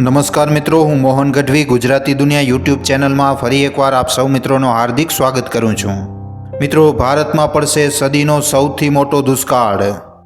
નમસ્કાર મિત્રો, હું મોહન ગઢવી, ગુજરાતી દુનિયા યુટ્યુબ ચેનલમાં ફરી એકવાર આપ સૌ મિત્રોનો હાર્દિક સ્વાગત કરું છું. મિત્રો, ભારતમાં પડશે સદીનો સૌથી મોટો દુષ્કાળ.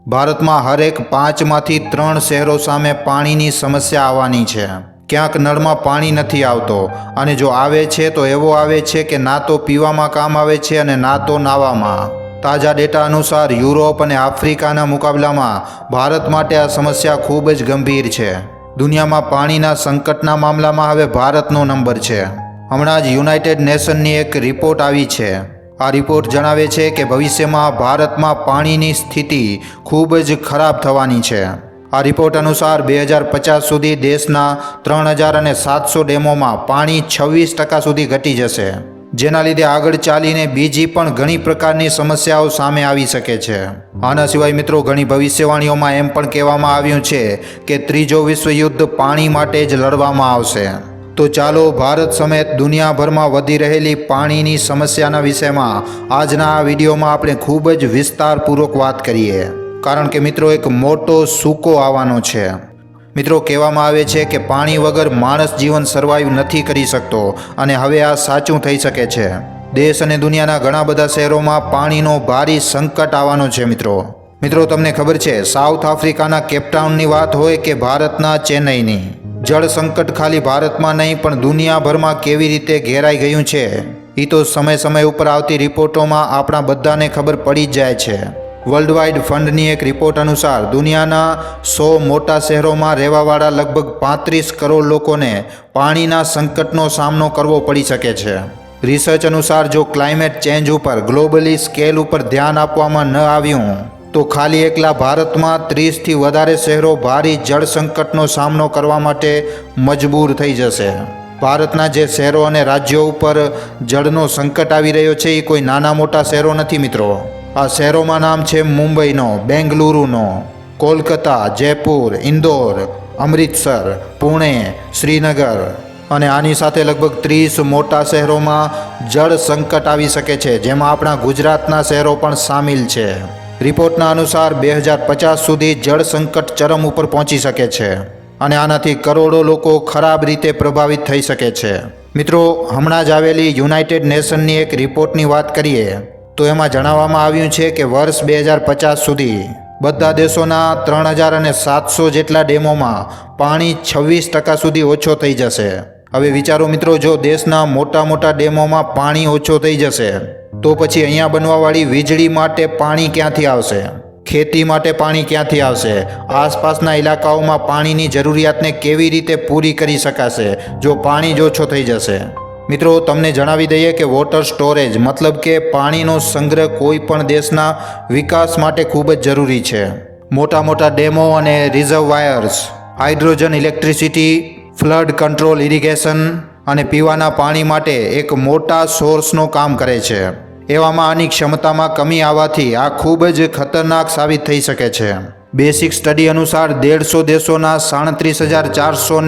ભારતમાં હરેક પાંચમાંથી ત્રણ શહેરો સામે પાણીની સમસ્યા આવવાની છે. ક્યાંક નળમાં પાણી નથી આવતો અને જો આવે છે તો એવો આવે છે કે ના તો પીવામાં કામ આવે છે અને ના તો નાવામાં. તાજા ડેટા અનુસાર યુરોપ અને આફ્રિકાના મુકાબલામાં ભારત માટે આ સમસ્યા ખૂબ જ ગંભીર છે. દુનિયામાં પાણીના સંકટના મામલામાં હવે ભારતનો નંબર છે. હમણાં જ યુનાઇટેડ નેશનની એક રિપોર્ટ આવી છે. આ રિપોર્ટ જણાવે છે કે ભવિષ્યમાં ભારતમાં પાણીની સ્થિતિ ખૂબ જ ખરાબ થવાની છે. આ રિપોર્ટ અનુસાર બે હજાર પચાસ સુધી દેશના ત્રણ હજાર અને સાતસો ડેમોમાં પાણી છવ્વીસ ટકા સુધી ઘટી જશે. જેના લીધે આગળ ચાલીને બીજી પણ ઘણી પ્રકારની સમસ્યાઓ સામે આવી શકે છે. આના સિવાય મિત્રો, ઘણી ભવિષ્યવાણીઓમાં એમ પણ કહેવામાં આવ્યું છે કે ત્રીજો વિશ્વયુદ્ધ પાણી માટે જ લડવામાં આવશે. તો ચાલો, ભારત સમેત દુનિયાભરમાં વધી રહેલી પાણીની સમસ્યાના વિષયમાં આજના આ વિડીયોમાં આપણે ખૂબ જ વિસ્તારપૂર્વક વાત કરીએ. કારણ કે મિત્રો, એક મોટો સૂકો આવવાનો છે. મિત્રો, કહેવામાં આવે છે કે પાણી વગર માણસ જીવન સર્વાઈવ નથી કરી શકતો અને હવે આ સાચું થઈ શકે છે. દેશ અને દુનિયાના ઘણા બધા શહેરોમાં પાણીનો ભારી સંકટ આવવાનો છે, મિત્રો. મિત્રો, તમને ખબર છે સાઉથ આફ્રિકાના કેપટાઉનની વાત હોય કે ભારતના ચેન્નઈની. જળ સંકટ ખાલી ભારતમાં નહીં, પણ દુનિયાભરમાં કેવી રીતે ઘેરાઈ ગયું છે? એ તો સમય સમય ઉપર આવતી રિપોર્ટોમાં આપણા બધાને ખબર પડી જ જાય છે. વર્લ્ડવાઇડ ફંડની એક રિપોર્ટ અનુસાર દુનિયાના સો મોટા શહેરોમાં રહેવાવાળા લગભગ પાંત્રીસ કરોડ લોકોને પાણીના સંકટનો સામનો કરવો પડી શકે છે. રિસર્ચ અનુસાર જો ક્લાઇમેટ ચેન્જ ઉપર ગ્લોબલી સ્કેલ ઉપર ધ્યાન આપવામાં ન આવ્યું, તો ખાલી એકલા ભારતમાં ત્રીસથી વધારે શહેરો ભારી જળ સંકટનો સામનો કરવા માટે મજબૂર થઈ જશે. ભારતના જે શહેરો અને રાજ્યો ઉપર જળનો સંકટ આવી રહ્યો છે, એ કોઈ નાના મોટા શહેરો નથી મિત્રો. આ શહેરોમાં નામ છે મુંબઈનો, બેંગલુરુનો, કોલકાતા, જયપુર, ઇન્દોર, અમૃતસર, પુણે, શ્રીનગર અને આની સાથે લગભગ ત્રીસ મોટા શહેરોમાં જળ સંકટ આવી શકે છે, જેમાં આપણા ગુજરાતના શહેરો પણ સામેલ છે. રિપોર્ટના અનુસાર બે હજાર પચાસ સુધી જળ સંકટ ચરમ ઉપર પહોંચી શકે છે અને આનાથી કરોડો લોકો ખરાબ રીતે પ્રભાવિત થઈ શકે છે. મિત્રો, હમણાં જ આવેલી યુનાઇટેડ નેશનની એક રિપોર્ટની વાત કરીએ. તો એમાં જણાવવામાં આવ્યું છે કે વર્ષ બે હજાર પચાસ સુધી બધા દેશોના ત્રણ હજાર અને સાતસો જેટલા ડેમોમાં પાણી છવ્વીસ ટકા સુધી ઓછો થઈ જશે. હવે વિચારો મિત્રો, જો દેશના મોટા મોટા ડેમોમાં પાણી ઓછો થઈ જશે, તો પછી અહીંયા બનવાવાળી વીજળી માટે પાણી ક્યાંથી આવશે? ખેતી માટે પાણી ક્યાંથી આવશે? આસપાસના ઇલાકાઓમાં પાણીની જરૂરિયાતને કેવી રીતે પૂરી કરી શકાશે? જો પાણી જ ઓછો થઈ જશે મિત્રો, તમને જણાવી દઈએ કે વોટર સ્ટોરેજ મતલબ કે પાણીનો સંગ્રહ કોઈ પણ દેશના વિકાસ માટે ખૂબ જ જરૂરી છે. મોટા મોટા ડેમો અને reservoirs hydrogen electricity flood control irrigation અને પીવાના પાણી માટે એક મોટા સોર્સનો કામ કરે છે. એવામાં આની ક્ષમતામાં કમી આવવાથી આ ખૂબ જ ખતરનાક સાબિત થઈ શકે છે. બેસિક સ્ટડી અનુસાર દેડસો દેશોના સાડત્રીસ હજાર ચારસો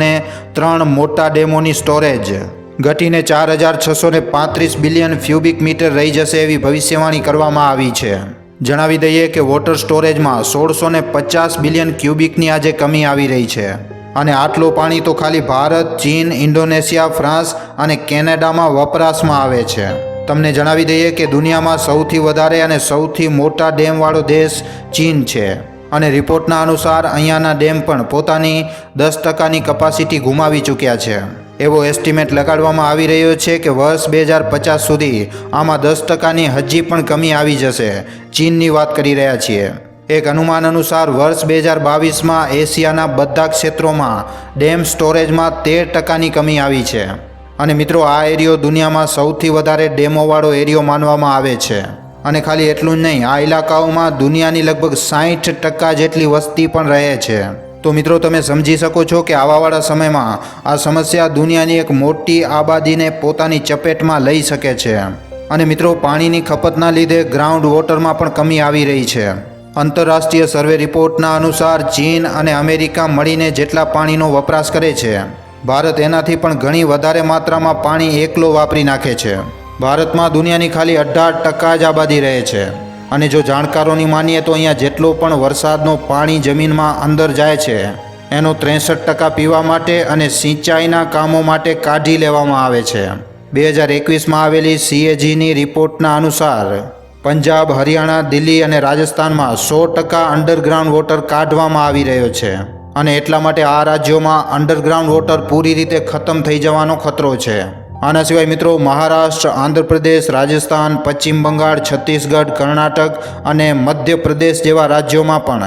ત્રણ મોટા ડેમોની સ્ટોરેજ ઘટીને ચાર હજાર છસો ને પાંત્રીસ બિલિયન ક્યુબિક મીટર રહી જશે એવી ભવિષ્યવાણી કરવામાં આવી છે. જણાવી દઈએ કે વોટર સ્ટોરેજમાં સોળસો ને પચાસ બિલિયન ક્યુબિકની આજે કમી આવી રહી છે. અને આટલું પાણી તો ખાલી ભારત, ચીન, ઇન્ડોનેશિયા ફ્રાન્સ અને કેનેડામાં વપરાશમાં આવે છે. તમને જણાવી દઈએ કે દુનિયામાં સૌથી વધારે અને સૌથી મોટા ડેમવાળો દેશ ચીન છે. અને રિપોર્ટના અનુસાર અહીંયાના ડેમ પણ પોતાની દસ ટકાની કપાસિટી ગુમાવી ચૂક્યા છે. એવો એસ્ટિમેટ લગાડવામાં આવી રહ્યો છે કે વર્ષ બે હજાર પચાસ સુધી આમાં દસ ટકાની હજી પણ કમી આવી જશે. ચીનની વાત કરી રહ્યા છીએ. એક અનુમાન અનુસાર વર્ષ બે હજાર બાવીસમાં એશિયાના બધા ક્ષેત્રોમાં ડેમ સ્ટોરેજમાં તેર ટકાની કમી આવી છે. અને મિત્રો, આ એરિયો દુનિયામાં સૌથી વધારે ડેમોવાળો એરિયો માનવામાં આવે છે. અને ખાલી એટલું જ નહીં, આ ઇલાકાઓમાં દુનિયાની લગભગ સાહીઠ ટકા જેટલી વસ્તી પણ રહે છે. તો મિત્રો, તમે સમજી શકો છો કે આવાવાળા સમયમાં આ સમસ્યા દુનિયાની એક મોટી આબાદીને પોતાની ચપેટમાં લઈ શકે છે. અને મિત્રો, પાણીની ખપતના લીધે ગ્રાઉન્ડ વોટરમાં પણ કમી આવી રહી છે. આંતરરાષ્ટ્રીય સર્વે રિપોર્ટના અનુસાર ચીન અને અમેરિકા મળીને જેટલા પાણીનો વપરાશ કરે છે, ભારત એનાથી પણ ઘણી વધારે માત્રામાં પાણી એકલો વાપરી નાખે છે. ભારતમાં દુનિયાની ખાલી અઢાર ટકા જ આબાદી રહે છે. અને જો જાણકારોની માનીએ તો અહીંયા જેટલો પણ વરસાદનો પાણી જમીનમાં અંદર જાય છે, એનો ત્રેસઠ ટકા પીવા માટે અને સિંચાઈના કામો માટે કાઢી લેવામાં આવે છે. બે હજાર એકવીસમાં આવેલી સીએજીની રિપોર્ટના અનુસાર, પંજાબ, હરિયાણા, દિલ્હી અને રાજસ્થાનમાં સો ટકા અંડરગ્રાઉન્ડ વોટર કાઢવામાં આવી રહ્યો છે અને એટલા માટે આ રાજ્યોમાં અંડરગ્રાઉન્ડ વોટર પૂરી રીતે ખતમ થઈ જવાનો ખતરો છે. આના સિવાય મિત્રો મહારાષ્ટ્ર, આંધ્રપ્રદેશ, રાજસ્થાન, પશ્ચિમ બંગાળ, છત્તીસગઢ, કર્ણાટક અને મધ્યપ્રદેશ જેવા રાજ્યોમાં પણ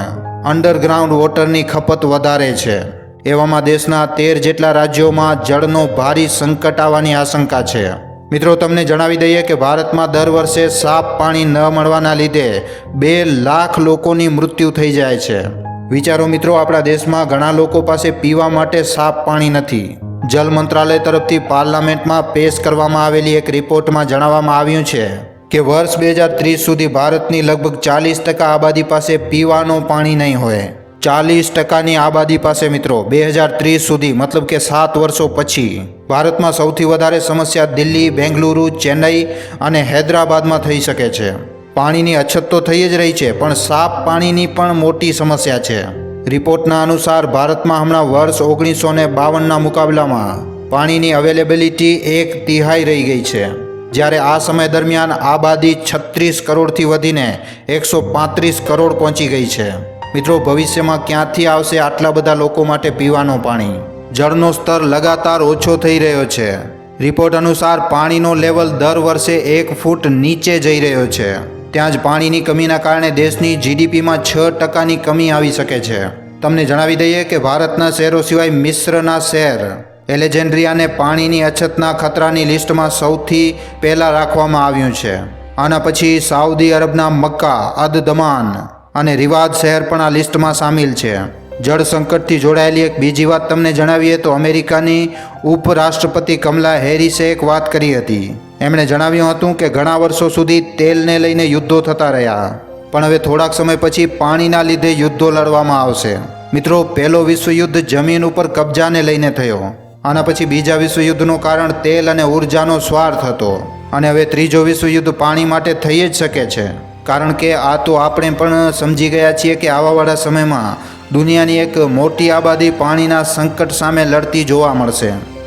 અંડરગ્રાઉન્ડ વોટરની ખપત વધારે છે. એવામાં દેશના તેર જેટલા રાજ્યોમાં જળનો ભારી સંકટ આવવાની આશંકા છે. મિત્રો, તમને જણાવી દઈએ કે ભારતમાં દર વર્ષે સાફ પાણી ન મળવાના લીધે બે લાખ લોકોની મૃત્યુ થઈ જાય છે. વિચારો મિત્રો, આપણા દેશમાં ઘણા લોકો પાસે પીવા માટે સાફ પાણી નથી. જલ મંત્રાલય તરફથી પાર્લામેન્ટમાં પેશ કરવામાં આવેલી એક રિપોર્ટમાં જણાવવામાં આવ્યું છે કે વર્ષ બે હજાર ત્રીસ સુધી ભારતની લગભગ ચાલીસ ટકા આબાદી પાસે પીવાનું પાણી નહીં હોય. ચાલીસ ટકાની આબાદી પાસે મિત્રો, બે હજાર ત્રીસ સુધી, મતલબ કે સાત વર્ષો પછી, ભારતમાં સૌથી વધારે સમસ્યા દિલ્હી, બેંગલુરુ, ચેન્નઈ અને હૈદરાબાદમાં થઈ શકે છે. પાણીની અછત તો થઈ જ રહી છે, પણ સાફ પાણીની પણ મોટી સમસ્યા છે. રિપોર્ટના અનુસાર ભારતમાં હમણાં વર્ષ ઓગણીસો ને બાવનના મુકાબલામાં પાણીની અવેલેબિલિટી એક તિહાઈ રહી ગઈ છે. જ્યારે આ સમય દરમિયાન આબાદી છત્રીસ કરોડથી વધીને એકસો પાંત્રીસ કરોડ પહોંચી ગઈ છે. મિત્રો, ભવિષ્યમાં ક્યાંથી આવશે આટલા બધા લોકો માટે પીવાનું પાણી? જળનો સ્તર લગાતાર ઓછો થઈ રહ્યો છે. રિપોર્ટ અનુસાર પાણીનો લેવલ દર વર્ષે એક ફૂટ નીચે જઈ રહ્યો છે. ત્યાં જ પાણીની કમીના કારણે દેશની જીડીપીમાં છ ટકાની કમી આવી શકે છે. તમને જણાવી દઈએ કે ભારતના શહેરો સિવાય મિશ્રના શહેર, એલેજેન્ડ્રિયાને પાણીની અછતના ખતરાની લિસ્ટમાં સૌથી પહેલાં રાખવામાં આવ્યું છે. આના પછી સાઉદી અરબના મક્કા અદ દમાન અને રિવાદ શહેર પણ આ લિસ્ટમાં સામેલ છે. જળ સંકટથી જોડાયેલી એક બીજી વાત તમને જણાવીએ તો અમેરિકાની ઉપરાષ્ટ્રપતિ કમલા હેરિસે એક વાત કરી હતી. એમણે જણાવ્યું હતું કે ઘણા વર્ષો સુધી તેલને લઈને યુદ્ધો થતા રહ્યા. પણ હવે થોડાક સમય પછી પાણીના લીધે યુદ્ધો લડવામાં આવશે. મિત્રો, પહેલો વિશ્વયુદ્ધ જમીન ઉપર કબજાને લઈને થયો. આના પછી બીજા વિશ્વયુદ્ધનું કારણ તેલ અને ઉર્જાનો સ્વાર્થ હતો. અને હવે ત્રીજો વિશ્વયુદ્ધ પાણી માટે થઈ જ શકે છે. કારણ કે આ તો આપણે પણ સમજી ગયા છીએ કે આવાવાળા સમયમાં દુનિયાની એક મોટી આબાદી પાણીના સંકટ સામે લડતી જોવા મળશે.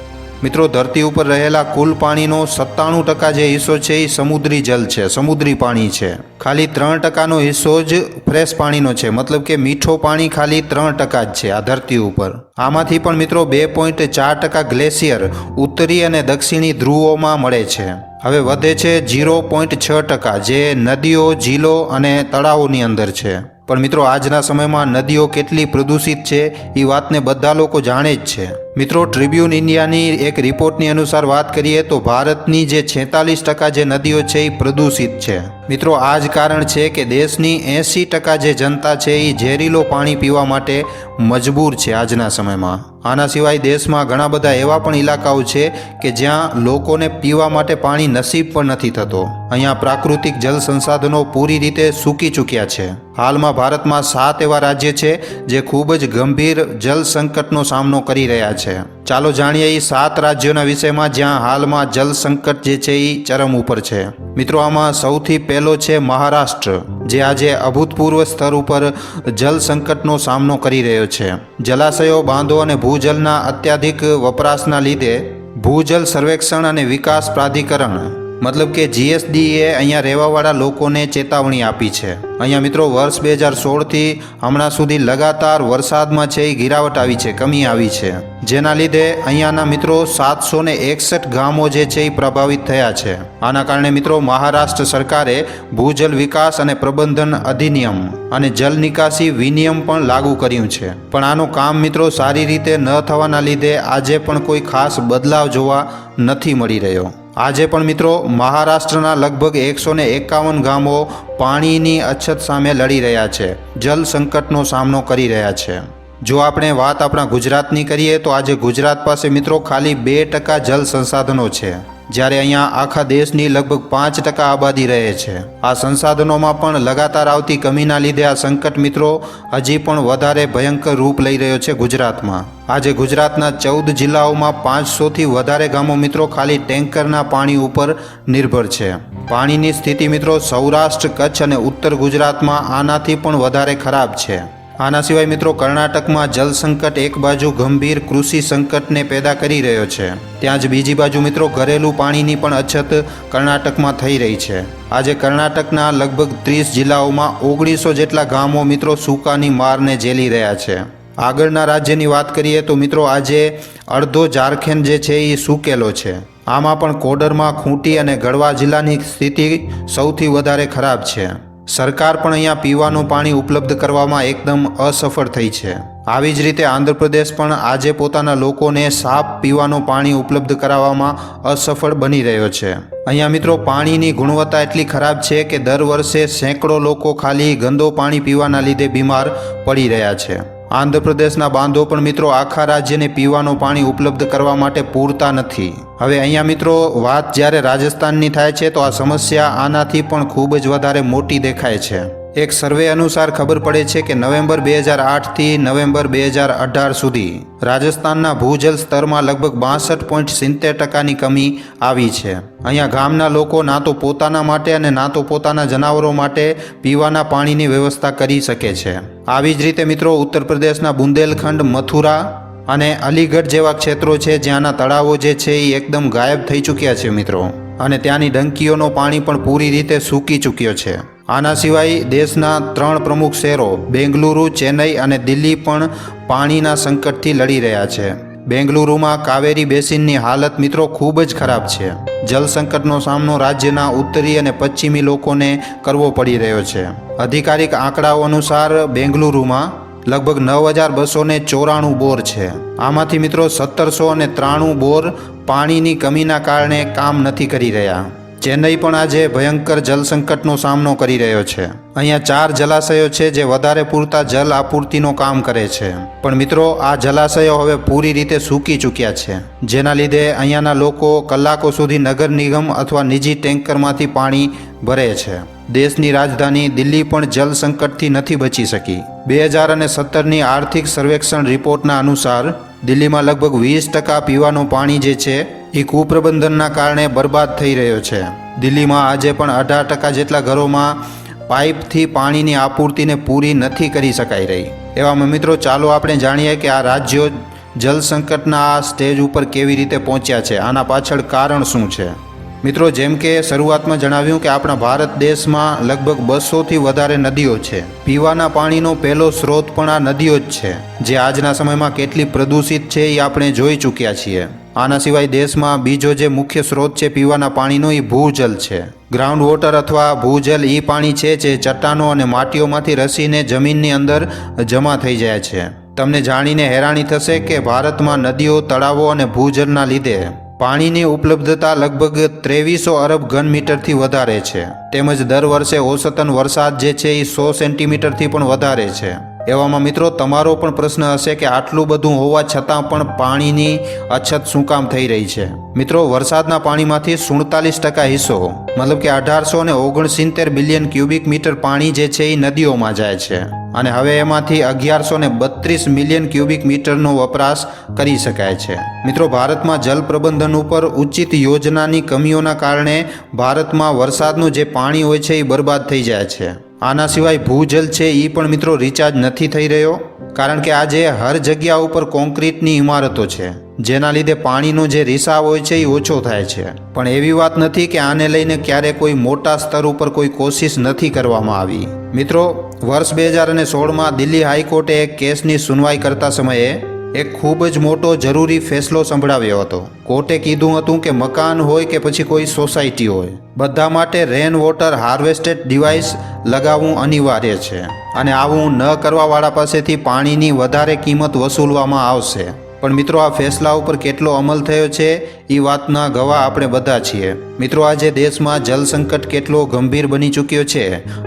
મિત્રો, ધરતી ઉપર રહેલા કુલ પાણીનો સત્તાણું ટકા જે હિસ્સો છે એ સમુદ્રી જલ છે, સમુદ્રી પાણી છે. ખાલી ત્રણ ટકાનો હિસ્સો જ ફ્રેશ પાણીનો છે. મતલબ કે મીઠો પાણી ખાલી ત્રણ ટકા જ છે આ ધરતી ઉપર. આમાંથી પણ મિત્રો બે પોઈન્ટ ચાર ટકા ગ્લેશિયર ઉત્તરી અને દક્ષિણી ધ્રુવોમાં મળે છે. હવે વધે છે ઝીરો પોઈન્ટ છ ટકા જે નદીઓ, ઝીલો અને તળાવોની અંદર છે. પણ મિત્રો, આજના સમયમાં નદીઓ કેટલી પ્રદૂષિત છે એ વાતને બધા લોકો જાણે જ છે. મિત્રો ટ્રિબ્યુન ઇન્ડિયાની એક રિપોર્ટની અનુસાર વાત કરીએ તો ભારતની જે છેતાલીસ ટકા જે નદીઓ છે એ પ્રદૂષિત છે. મિત્રો, આ જ કારણ છે કે દેશની એંસી ટકા જે જનતા છે એ ઝેરીલો પાણી પીવા માટે મજબૂર છે આજના સમયમાં. આના સિવાય દેશમાં ઘણા બધા એવા પણ ઇલાકાઓ છે કે જ્યાં લોકોને પીવા માટે પાણી નસીબ પણ નથી થતો. અહીંયા પ્રાકૃતિક જળ સંસાધનો પૂરી રીતે સૂકી ચૂક્યા છે. હાલમાં ભારતમાં સાત એવા રાજ્ય છે જે ખૂબ જ ગંભીર જળ સંકટનો સામનો કરી રહ્યા છે. ચાલો જાણીએ એ સાત રાજ્યોના વિષયમાં જ્યાં હાલમાં જલ સંકટ જે છે એ ચરમ ઉપર છે. મિત્રો, આમાં સૌથી પહેલો છે મહારાષ્ટ્ર, જે આજે અભૂતપૂર્વ સ્તર ઉપર જલ સંકટનો સામનો કરી રહ્યો છે. જલાશયો, બાંધો અને ભૂજલના અત્યાધિક વપરાશના લીધે ભૂજલ સર્વેક્ષણ અને વિકાસ પ્રાધિકરણ મતલબ કે જીએસડીએ અહીંયા રહેવાવાળા લોકોને ચેતવણી આપી છે. અહીંયા મિત્રો, વર્ષ બે હજાર સોળથી હમણાં સુધી લગાતાર વરસાદમાં છે એ ગિરાવટ આવી છે, કમી આવી છે. જેના લીધે અહીંયાના મિત્રો સાતસો ને એકસઠ ગામો જે છે એ પ્રભાવિત થયા છે. આના કારણે મિત્રો, મહારાષ્ટ્ર સરકારે ભૂજલ વિકાસ અને પ્રબંધન અધિનિયમ અને જલ નિકાસી વિનિયમ પણ લાગુ કર્યું છે. પણ આનું કામ મિત્રો સારી રીતે ન થવાના લીધે આજે પણ કોઈ ખાસ બદલાવ જોવા નથી મળી રહ્યો. આજે પણ મિત્રો મહારાષ્ટ્રના લગભગ એકસો ને એકાવન ગામો પાણીની અછત સામે લડી રહ્યા છે. જલ સંકટનો સામનો કરી રહ્યા છે. જો આપણે વાત આપણા ગુજરાતની કરીએ તો આજે ગુજરાત પાસે મિત્રો ખાલી બે ટકા જલ સંસાધનો છે. જ્યારે અહીંયા આખા દેશની લગભગ પાંચ ટકા આબાદી રહે છે. આ સંસાધનોમાં પણ લગાતાર આવતી કમીના લીધે આ સંકટ મિત્રો હજી પણ વધારે ભયંકર રૂપ લઈ રહ્યો છે ગુજરાતમાં. આજે ગુજરાતના ચૌદ જિલ્લાઓમાં પાંચસોથી વધારે ગામો મિત્રો ખાલી ટેન્કરના પાણી ઉપર નિર્ભર છે. પાણીની સ્થિતિ મિત્રો સૌરાષ્ટ્ર, કચ્છ અને ઉત્તર ગુજરાતમાં આનાથી પણ વધારે ખરાબ છે. આના સિવાય મિત્રો કર્ણાટકમાં જલ સંકટ એક બાજુ ગંભીર કૃષિ સંકટને પેદા કરી રહ્યો છે. ત્યાં જ બીજી બાજુ મિત્રો ઘરેલું પાણીની પણ અછત કર્ણાટકમાં થઈ રહી છે. આજે કર્ણાટકના લગભગ ત્રીસ જિલ્લાઓમાં ઓગણીસો જેટલા ગામો મિત્રો સૂકાની મારને ઝેલી રહ્યા છે. આગળના રાજ્યની વાત કરીએ તો મિત્રો આજે અડધો ઝારખંડ જે છે એ સૂકેલો છે. આમાં પણ કોડરમાં ખૂંટી અને ગઢવા જિલ્લાની સ્થિતિ સૌથી વધારે ખરાબ છે. સરકાર પણ અહીંયા પીવાનું પાણી ઉપલબ્ધ કરવામાં એકદમ અસફળ થઈ છે. આવી જ રીતે આંધ્રપ્રદેશ પણ આજે પોતાના લોકોને સાફ પીવાનું પાણી ઉપલબ્ધ કરાવવામાં અસફળ બની રહ્યો છે. અહીંયા મિત્રો, પાણીની ગુણવત્તા એટલી ખરાબ છે કે દર વર્ષે સેંકડો લોકો ખાલી ગંદો પાણી પીવાના લીધે બીમાર પડી રહ્યા છે. આંધ્રપ્રદેશના બાંધો પણ મિત્રો આખા રાજ્યને પીવાનું પાણી ઉપલબ્ધ કરવા માટે પૂરતા નથી. હવે અહીંયા મિત્રો વાત જ્યારે રાજસ્થાનની થાય છે તો આ સમસ્યા આનાથી પણ ખૂબ જ વધારે મોટી દેખાય છે. એક સર્વે અનુસાર ખબર પડે છે કે નવેમ્બર બે હજાર આઠથી નવેમ્બર બે હજાર અઢાર સુધી રાજસ્થાનના ભૂજલ સ્તરમાં લગભગ બાસઠ પોઈન્ટ સિત્તેર ટકાની કમી આવી છે. અહીંયા ગામના લોકો ના તો પોતાના માટે અને ના તો પોતાના જનાવરો માટે પીવાના પાણીની વ્યવસ્થા કરી શકે છે. આવી જ રીતે મિત્રો ઉત્તર પ્રદેશના બુંદેલખંડ, મથુરા અને અલીગઢ જેવા ક્ષેત્રો છે જ્યાંના તળાવો જે છે એ એકદમ ગાયબ થઈ ચૂક્યા છે મિત્રો. અને ત્યાંની ડંકીઓનો પાણી પણ પૂરી રીતે સૂકી ચૂક્યો છે. આના સિવાય દેશના ત્રણ પ્રમુખ શહેરો બેંગલુરુ, ચેન્નઈ અને દિલ્હી પણ પાણીના સંકટથી લડી રહ્યા છે. બેંગલુરુમાં કાવેરી બેસિનની હાલત મિત્રો ખૂબ જ ખરાબ છે. જલસંકટનો સામનો રાજ્યના ઉત્તરી અને પશ્ચિમી લોકોને કરવો પડી રહ્યો છે. અધિકારિક આંકડાઓ અનુસાર બેંગલુરુમાં લગભગ નવ હજાર બસો ને ચોરાણું બોર છે. આમાંથી મિત્રો સત્તરસો અને ત્રાણું બોર પાણીની કમીના કારણે કામ નથી કરી રહ્યા. ચેન્નઈ પણ આજે ભયંકર જલસંકટનો સામનો કરી રહ્યો છે. અહીંયા ચાર જલાશયો છે જે વધારે પૂરતા જલ આપૂર્તિનો કામ કરે છે. પણ મિત્રો, આ જલાશયો હવે પૂરી રીતે સૂકી ચૂક્યા છે. જેના લીધે અહીંયાના લોકો કલાકો સુધી નગર નિગમ અથવા નિજી ટેન્કરમાંથી પાણી ભરે છે. દેશની રાજધાની દિલ્હી પણ જલ સંકટથી નથી બચી શકી. બે હજાર અને સત્તરની આર્થિક સર્વેક્ષણ રિપોર્ટના અનુસાર દિલ્હીમાં લગભગ વીસ ટકા પીવાનું પાણી જે છે એ કુપ્રબંધનના કારણે બરબાદ થઈ રહ્યો છે. દિલ્હીમાં આજે પણ અઢાર ટકા જેટલા ઘરોમાં પાઇપથી પાણીની આપૂર્તિને પૂરી નથી કરી શકાઈ રહી. એવામાં મિત્રો, ચાલો આપણે જાણીએ કે આ રાજ્યો જલ સંકટના આ સ્ટેજ ઉપર કેવી રીતે પહોંચ્યા છે. આના પાછળ કારણ શું છે? મિત્રો, જેમ કે શરૂઆતમાં જણાવ્યું કે આપણા ભારત દેશમાં લગભગ બસોથી વધારે નદીઓ છે. પીવાના પાણીનો પહેલો સ્ત્રોત પણ આ નદીઓ જ છે, જે આજના સમયમાં કેટલી પ્રદૂષિત છે એ આપણે જોઈ ચૂક્યા છીએ. આના સિવાય દેશમાં બીજો જે મુખ્ય સ્ત્રોત છે પીવાના પાણીનો એ ભૂજલ છે. ગ્રાઉન્ડ વોટર અથવા ભૂજલ એ પાણી છે જે ચટ્ટાનો અને માટીઓમાંથી રસીને જમીનની અંદર જમા થઈ જાય છે. તમને જાણીને હેરાની થશે કે ભારતમાં નદીઓ, તળાવો અને ભૂજલના લીધે પાણીની ઉપલબ્ધતા લગભગ ત્રેવીસો અરબ ઘન મીટરથી વધારે છે. તેમજ દર વર્ષે ઓસતન વરસાદ જે છે એ સો સેન્ટીમીટરથી પણ વધારે છે. એવામાં મિત્રો તમારો પણ પ્રશ્ન હશે કે આટલું બધું હોવા છતાં પણ પાણીની અછત શું કામ થઈ રહી છે? મિત્રો, વરસાદના પાણીમાંથી સુડતાલીસ ટકા હિસ્સો, મતલબ કે અઢારસો ને ઓગણસિત્તેર બિલિયન ક્યુબિક મીટર પાણી જે છે એ નદીઓમાં જાય છે. અને હવે એમાંથી અગિયારસો ને બત્રીસ મિલિયન ક્યુબિક મીટરનો વપરાશ કરી શકાય છે. મિત્રો, ભારતમાં જલ પ્રબંધન ઉપર ઉચિત યોજનાની કમીઓના કારણે ભારતમાં વરસાદનું જે પાણી હોય છે એ બરબાદ થઈ જાય છે. આના સિવાય ભૂજલ છે એ પણ મિત્રો રિચાર્જ નથી થઈ રહ્યો, કારણ કે આજે હર જગ્યા ઉપર કોન્ક્રીટની ઇમારતો છે, જેના લીધે પાણીનો જે રિસાવ હોય છે એ ઓછો થાય છે. પણ એવી વાત નથી કે આને લઈને ક્યારે કોઈ મોટા સ્તર ઉપર કોઈ કોશિશ નથી કરવામાં આવી. મિત્રો, વર્ષ બે હજાર અને સોળમાં દિલ્હી હાઈકોર્ટે એક કેસની સુનવાઈ કરતા સમયે એક ખૂબ જ મોટો જરૂરી ફેસલો સંભળાવ્યો હતો. કોર્ટે કીધું હતું કે મકાન હોય કે પછી કોઈ સોસાયટી હોય. બધા માટે રેન વોટર હાર્વેસ્ટેડ ડિવાઇસ લગાવવું અનિવાર્ય છે અને આવું ન કરવાવાળા પાસેથી પાણીની વધારે કિંમત વસૂલવામાં આવશે. પણ મિત્રો, આ ફેસલા ઉપર કેટલો અમલ થયો છે એ વાતના ગવાહ આપણે બધા છીએ. મિત્રો, આજે દેશમાં જલ સંકટ કેટલો ગંભીર બની ચૂક્યો છે,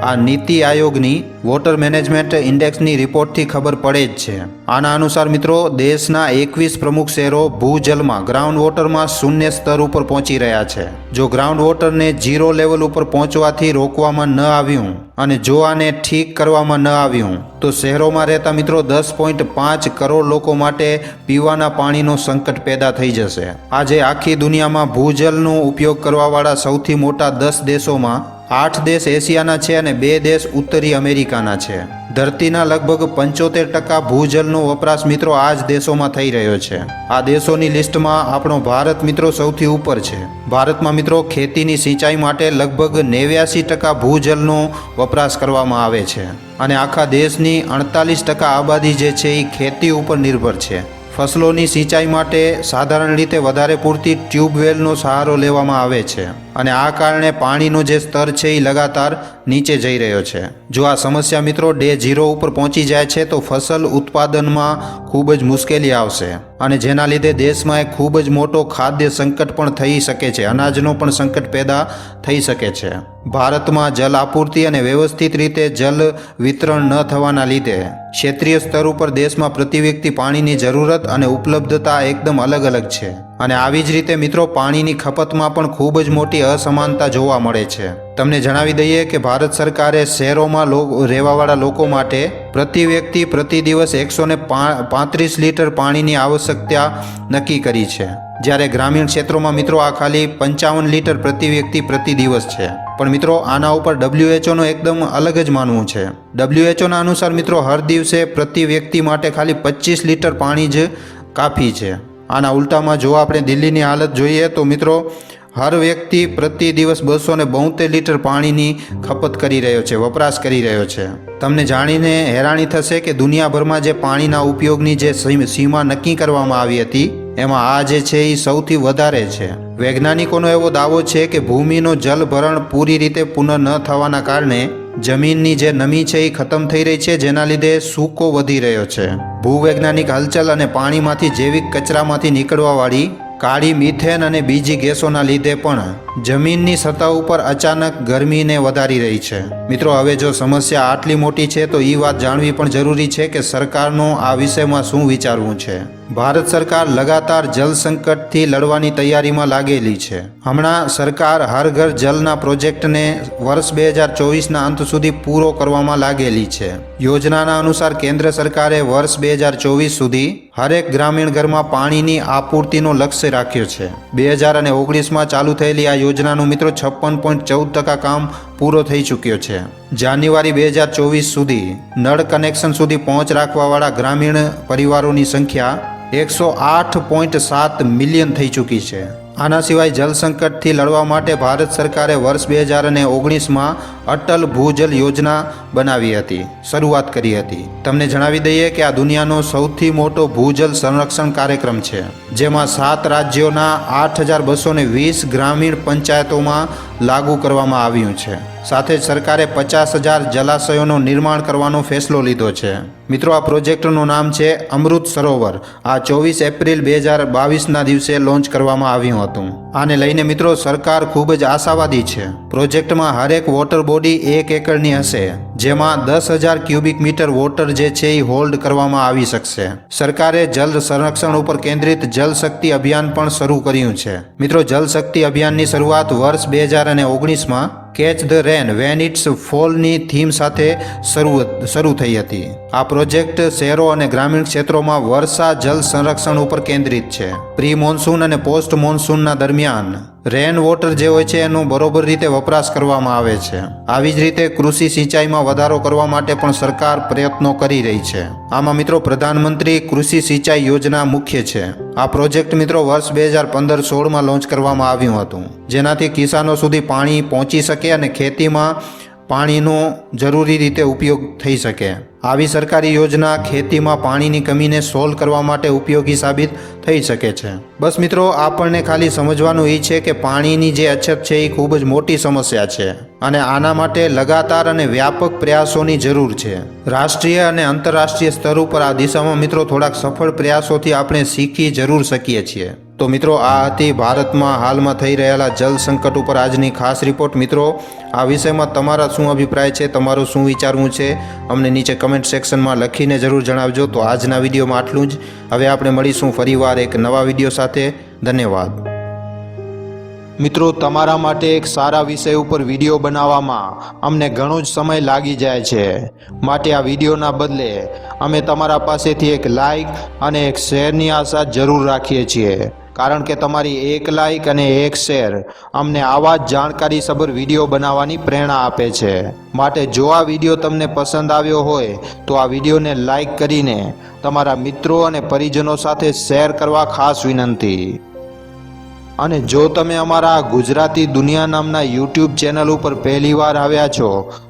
આ નીતિ આયોગની વોટર મેનેજમેન્ટ ઇન્ડેક્સની રિપોર્ટથી ખબર પડે જ છે. આના અનુસાર મિત્રો, દેશના એકવીસ પ્રમુખ શહેરો ભૂજલમાં ગ્રાઉન્ડ વોટરમાં શૂન્ય સ્તર ઉપર પહોંચી રહ્યા છે. જો ગ્રાઉન્ડ વોટરને ઝીરો લેવલ ઉપર પહોંચવાથી રોકવામાં ન આવ્યું અને જો આને ઠીક કરવામાં ન આવ્યું, તો શહેરોમાં રહેતા મિત્રો દસ પોઈન્ટ પાંચ કરોડ લોકો માટે પીવાના પાણીનો સંકટ પેદા થઈ જશે. આજે આખી દુનિયામાં ભૂજલનો ઉપયોગ કરવાવાળા સૌથી મોટા દસ દેશોમાં આઠ દેશ એશિયાના છે અને બે દેશ ઉત્તરી અમેરિકાના છે. ધરતીના લગભગ પંચોતેર ટકા ભૂજલનો વપરાશ મિત્રો આ જ દેશોમાં થઈ રહ્યો છે. આ દેશોની લિસ્ટમાં આપણો ભારત મિત્રો સૌથી ઉપર છે. ભારતમાં મિત્રો ખેતીની સિંચાઈ માટે લગભગ નેવ્યાસી ટકા ભૂજલનો વપરાશ કરવામાં આવે છે. અને આખા દેશની અડતાલીસ ટકા આબાદી જે છે એ ખેતી ઉપર નિર્ભર છે. ફસલોની સિંચાઈ માટે સાધારણ રીતે વધારે પૂરતી ટ્યુબવેલનો સહારો લેવામાં આવે છે. અને આ કારણે પાણીનો જે સ્તર છે એ લગાતાર નીચે જઈ રહ્યો છે. જો આ સમસ્યા મિત્રો ડે ઝીરો ઉપર પહોંચી જાય છે, તો ફસલ ઉત્પાદનમાં ખૂબ જ મુશ્કેલી આવશે અને જેના લીધે દેશમાં એક ખૂબ જ મોટો ખાદ્ય સંકટ પણ થઈ શકે છે, અનાજનો પણ સંકટ પેદા થઈ શકે છે. ભારતમાં જલ આપૂર્તિ અને વ્યવસ્થિત રીતે જલ વિતરણ ન થવાના લીધે ક્ષેત્રીય સ્તર ઉપર દેશમાં પ્રતિ વ્યક્તિ પાણીની જરૂરત અને ઉપલબ્ધતા એકદમ અલગ અલગ છે. અને આવી જ રીતે મિત્રો પાણીની ખપતમાં પણ ખૂબ જ મોટી અસમાનતા જોવા મળે છે. તમને જણાવી દઈએ કે ભારત સરકારે શહેરોમાં રહેવાવાળા લોકો માટે પ્રતિ વ્યક્તિ પ્રતિ દિવસ એકસો ને પાંત્રીસ લીટર પાણીની આવશ્યકતા નક્કી કરી છે. જ્યારે ગ્રામીણ ક્ષેત્રોમાં મિત્રો આ ખાલી પંચાવન લીટર પ્રતિ વ્યક્તિ પ્રતિ દિવસ છે. પણ મિત્રો આના ઉપર ડબ્લ્યુએચઓનો એકદમ અલગ જ માનવું છે. ડબ્લ્યુએચઓના અનુસાર મિત્રો હર દિવસે પ્રતિ વ્યક્તિ માટે ખાલી પચીસ લીટર પાણી જ કાફી છે. આના ઉલટામાં જો આપણે દિલ્હીની હાલત જોઈએ તો મિત્રો, હર વ્યક્તિ પ્રતિ દિવસ બસો ને બોતેર લીટર પાણીની ખપત કરી રહ્યો છે, વપરાશ કરી રહ્યો છે. તમને જાણીને હેરાની થશે કે દુનિયાભરમાં જે પાણીના ઉપયોગની જે સીમ- નક્કી કરવામાં આવી હતી, એમાં આ જે છે એ સૌથી વધારે છે. વૈજ્ઞાનિકોનો એવો દાવો છે કે ભૂમિનો જલભરણ પૂરી રીતે પુનઃ ન થવાના કારણે જમીનની જે નમી છે એ ખતમ થઈ રહી છે, જેના લીધે સૂકો વધી રહ્યો છે. ભૂવૈજ્ઞાનિક હલચલ અને પાણીમાંથી જૈવિક કચરામાંથી નીકળવાવાળી કાળી મિથેન અને બીજી ગેસોના લીધે પણ જમીનની સત્તા ઉપર અચાનક ગરમીને વધારી રહી છે. મિત્રો, હવે જો સમસ્યા આટલી મોટી છે, તો એ વાત જાણવી પણ જરૂરી છે કે સરકારનો આ વિષયમાં શું વિચારવું છે. ભારત સરકાર લગાતાર જલ સંકટથી લડવાની તૈયારીમાં લાગેલી છે. હમણાં સરકાર હર ઘર જલના પ્રોજેક્ટને વર્ષ બે હજાર ચોવીસના અંત સુધી પૂરો કરવામાં લાગેલી છે. યોજનાના અનુસાર કેન્દ્ર સરકારે વર્ષ બે હજાર ચોવીસ સુધી હરેક ગ્રામીણ ઘરમાં પાણીની આપૂર્તિનો લક્ષ્ય રાખ્યો છે. બે હજાર અને ઓગણીસમાં ચાલુ થયેલી આ યોજનાનું મિત્રો છપ્પન પોઈન્ટ ચૌદ ટકા કામ પૂરો થઈ ચૂક્યો છે. જાન્યુઆરી બે હજાર ચોવીસ સુધી નળ કનેક્શન સુધી પહોંચ રાખવાવાળા ગ્રામીણ પરિવારોની સંખ્યા એકસો આઠ પોઈન્ટ સાત મિલિયન થઈ ચૂકી છે. આના સિવાય જલસંકટથી લડવા માટે ભારત સરકારે વર્ષ બે હજાર અને ઓગણીસમાં અટલ ભૂજલ યોજના બનાવી હતી, શરૂઆત કરી હતી. તમને જણાવી દઈએ કે આ દુનિયાનો સૌથી મોટો ભૂજલ સંરક્ષણ કાર્યક્રમ છે, જેમાં સાત રાજ્યોના આઠ હજાર બસો ને વીસ ગ્રામીણ પંચાયતોમાં લાગુ કરવામાં આવ્યું છે. સાથે સરકારે પચાસ હજાર જલાશયોનું નિર્માણ કરવાનો ફેસલો લીધો છે. મિત્રો, આ પ્રોજેક્ટનું નામ છે અમૃત સરોવર. આ ચોવીસ એપ્રિલ બે હજાર બાવીસના દિવસે લોન્ચ કરવામાં આવ્યું હતું. આને લઈને મિત્રો સરકાર ખૂબ જ આશાવાદી છે. પ્રોજેક્ટમાં હરેક વોટર બોડી એક એકરની હશે. જેમાં દસ હજાર ક્યુબિક મીટર વોટર જે છે એ હોલ્ડ કરવામાં આવી શકશે. સરકારે જલ સંરક્ષણ ઉપર કેન્દ્રિત જલ શક્તિ અભિયાન પણ શરૂ કર્યું છે. મિત્રો, જલ શક્તિ અભિયાનની શરૂઆત વર્ષ બે હજાર અને ઓગણીસમાં catch the rain, when it's ફોલની theme સાથે શરૂ શરૂ થઈ હતી. આ પ્રોજેક્ટ શહેરો અને ગ્રામીણ ક્ષેત્રોમાં વર્ષા જલ સંરક્ષણ ઉપર કેન્દ્રિત છે. પ્રી મોન્સૂન અને પોસ્ટ મોન્સૂનના દરમિયાન રેન વોટર જે હોય છે એનો બરોબર રીતે વપરાશ કરવામાં આવે છે. આવી જ રીતે કૃષિ સિંચાઈમાં વધારો કરવા માટે પણ સરકાર પ્રયત્નો કરી રહી છે. આમાં મિત્રો પ્રધાનમંત્રી કૃષિ સિંચાઈ યોજના મુખ્ય છે. આ પ્રોજેક્ટ મિત્રો વર્ષ બે હજાર પંદર સોળમાં લોન્ચ કરવામાં આવ્યું હતું. જેનાથી કિસાનો સુધી પાણી પહોંચી શકે અને ખેતીમાં પાણીનો જરૂરી રીતે ઉપયોગ થઈ શકે. આવી સરકારી યોજના ખેતીમાં પાણીની કમીને સોલ્વ કરવા માટે ઉપયોગી સાબિત થઈ શકે છે. બસ મિત્રો, આપણને ખાલી સમજવાનું એ છે કે પાણીની જે અછત છે એ ખૂબ જ મોટી સમસ્યા છે અને આના માટે લગાતાર અને વ્યાપક પ્રયાસોની જરૂર છે. રાષ્ટ્રીય અને આંતરરાષ્ટ્રીય સ્તર ઉપર આ દિશામાં મિત્રો થોડાક સફળ પ્રયાસોથી આપણે શીખી જરૂર શકીએ છીએ. તો મિત્રો, આ હતી ભારતમાં હાલમાં થઈ રહેલા જલ સંકટ ઉપર આજની ખાસ રિપોર્ટ. મિત્રો, આ વિષયમાં તમારા શું અભિપ્રાય છે? તમારું શું વિચારવું છે? અમને નીચે કમેન્ટ સેક્શનમાં લખીને જરૂર જણાવજો. તો આજના વિડીયોમાં આટલું જ. હવે આપણે મળીશું ફરીવાર એક નવા વીડિયો સાથે. ધન્યવાદ. મિત્રો, તમારા માટે એક સારા વિષય ઉપર વીડિયો બનાવવામાં અમને ઘણો જ સમય લાગી જાય છે. માટે આ વિડીયોના બદલે અમે તમારા પાસેથી એક લાઈક અને એક શેરની આશા જરૂર રાખીએ છીએ. કારણ કે તમારી એક લાઇક અને એક શેર અમને આવા જ જાણકારીસભર વીડિયો બનાવવાની પ્રેરણા આપે છે. માટે જો આ વીડિયો તમને પસંદ આવ્યો હોય, તો આ વિડીયોને લાઇક કરીને તમારા મિત્રો અને પરિજનો સાથે શેર કરવા ખાસ વિનંતી. અને જો તમે અમારા ગુજરાતી દુનિયા નામના યુટ્યુબ ચેનલ ઉપર પહેલીવાર આવ્યા છો